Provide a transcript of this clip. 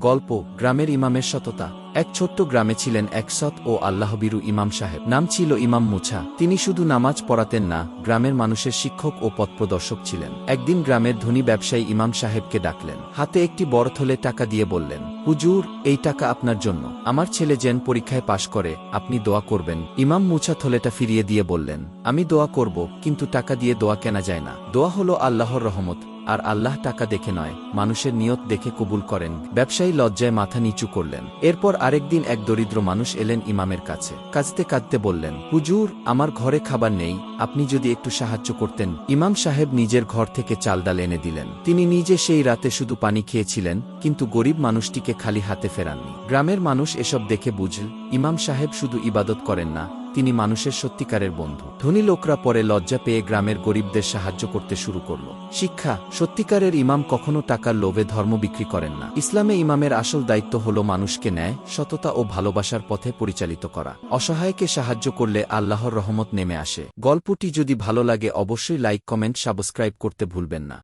গল্প, গ্রামের ইমামের সততা। এক ছোট্ট গ্রামে ছিলেন এক সৎ ও আল্লাহবিরু ইমাম সাহেব। নাম ছিল ইমাম মুছা। তিনি শুধু নামাজ পড়াতেন না, গ্রামের মানুষের শিক্ষক ও পথপ্রদর্শক ছিলেন। একদিন গ্রামের ধনী ব্যবসায়ী ইমাম সাহেবকে ডাকলেন। হাতে একটি বড় থলে টাকা দিয়ে বললেন, হুজুর, এই টাকা আপনার জন্য। আমার ছেলে যেন পরীক্ষায় পাশ করে, আপনি দোয়া করবেন। ইমাম মুছা থলেটা ফিরিয়ে দিয়ে বললেন, আমি দোয়া করব, কিন্তু টাকা দিয়ে দোয়া কেনা যায় না। দোয়া হলো আল্লাহর রহমত। আর আল্লাহ টাকা দেখে নয়, মানুষের নিয়ত দেখে কবুল করেন। ব্যবসায়ী লজ্জায় মাথা নিচু করলেন। এরপর আরেকদিন এক দরিদ্র মানুষ এলেন ইমামের কাছে। কাঁদতে কাঁদতে বললেন, হুজুর, আমার ঘরে খাবার নেই, আপনি যদি একটু সাহায্য করতেন। ইমাম সাহেব নিজের ঘর থেকে চাল ডাল এনে দিলেন। তিনি নিজে সেই রাতে শুধু পানি খেয়েছিলেন, কিন্তু গরিব মানুষটিকে খালি হাতে ফেরাননি। গ্রামের মানুষ এসব দেখে বুঝল, ইমাম সাহেব শুধু ইবাদত করেন না তিনি মানুষের সত্যিকারের বন্ধু। ধনী লোকরা পরে লজ্জা পেয়ে গ্রামের গরিবদের সাহায্য করতে শুরু করল। শিক্ষা, সত্যিকারের ইমাম কখনো টাকার লোভে ধর্ম বিক্রি করেন না। ইসলামে ইমামের আসল দায়িত্ব হল মানুষকে ন্যায়, সততা ও ভালোবাসার পথে পরিচালিত করা। অসহায়কে সাহায্য করলে আল্লাহর রহমত নেমে আসে। গল্পটি যদি ভালো লাগে অবশ্যই লাইক, কমেন্ট, সাবস্ক্রাইব করতে ভুলবেন না।